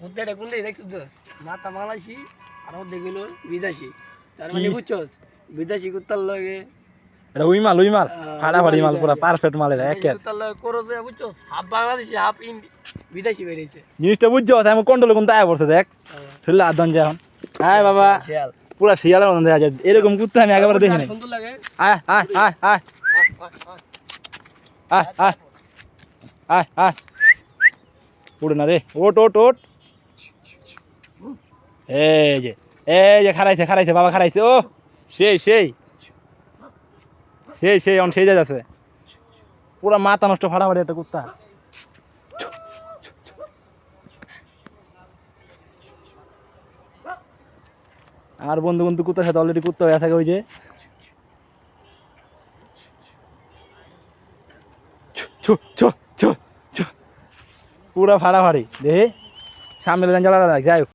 কোন দিকে দেখছ তো? মাথা বাংলাদেশি আর অর্ধেক বিদেশি। তার মানে বুঝছ? বিদেশি কুত্তার লগে এটা উই মাল উই মাল। ফাটাফাটি মাল পুরা পারফেক্ট মাল এটা একের কুত্তার লগে করো তো বুঝছ? হাফ বাংলাদেশি হাফ বিদেশি বেরিয়েছে জিনিসটা বুঝছ? আমি কন্ট্রোল কোন আয়া পড়ছে দেখ। শুনলে আদন যে এখন। হ্যাঁ বাবা। পুরা শিয়ালের মতন দেখা যায়। এরকম কুত্তা আমি একেবারে দেখিনি সুন্দর লাগে। আয় আয় আয় আয়। আয় আয়। আয় আয়। উড়ে না রে। ওট ওট ওট। এই যে এই যে খারাইছে খারাইছে বাবা খারাইছে ও, সেই সেই সেই সেই, অন, সেই যাচ্ছে। পুরা মাথা নষ্ট ফাটাফাটি একটা কুত্তা। আর বন্ধু বন্ধু কুত্তার সাথে অলরেডি কুত্তা হয়ে থাকে ওই যে। পুরা ফাড়াফাড়ি দেখে, সামনে লেন জ্বালা যাই হোক।